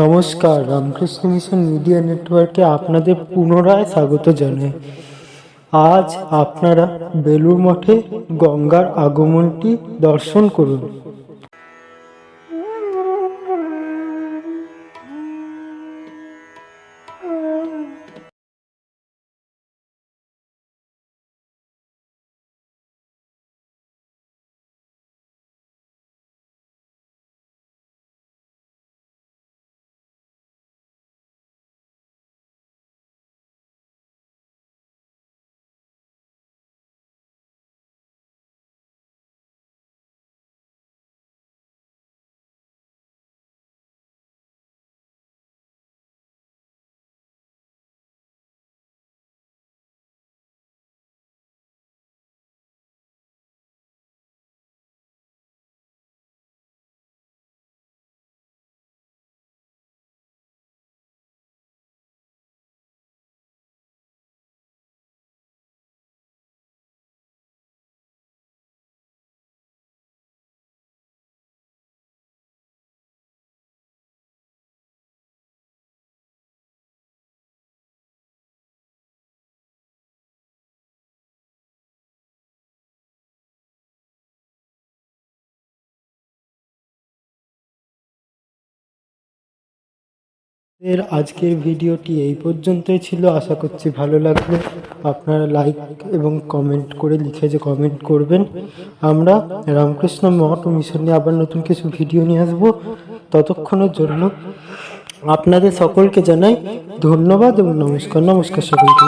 নমস্কার, Ramakrishna mission media নেটওয়ার্কে আপনাদের পুনরায় স্বাগত জানাই। আজ আপনারা বেলুর মঠে গঙ্গার আগমনটি দর্শন করুন। এর আজকের ভিডিওটি এই পর্যন্তই ছিল। আশা করছি ভালো লাগবে আপনারা লাইক এবং কমেন্ট করে লিখে যে কমেন্ট করবেন। আমরা রামকৃষ্ণ মঠ মিশন নিয়ে আবার নতুন কিছু ভিডিও নিয়ে আসব। ততক্ষণের জন্য আপনাদের সকলকে জানাই ধন্যবাদ এবং নমস্কার। নমস্কার সকলকে।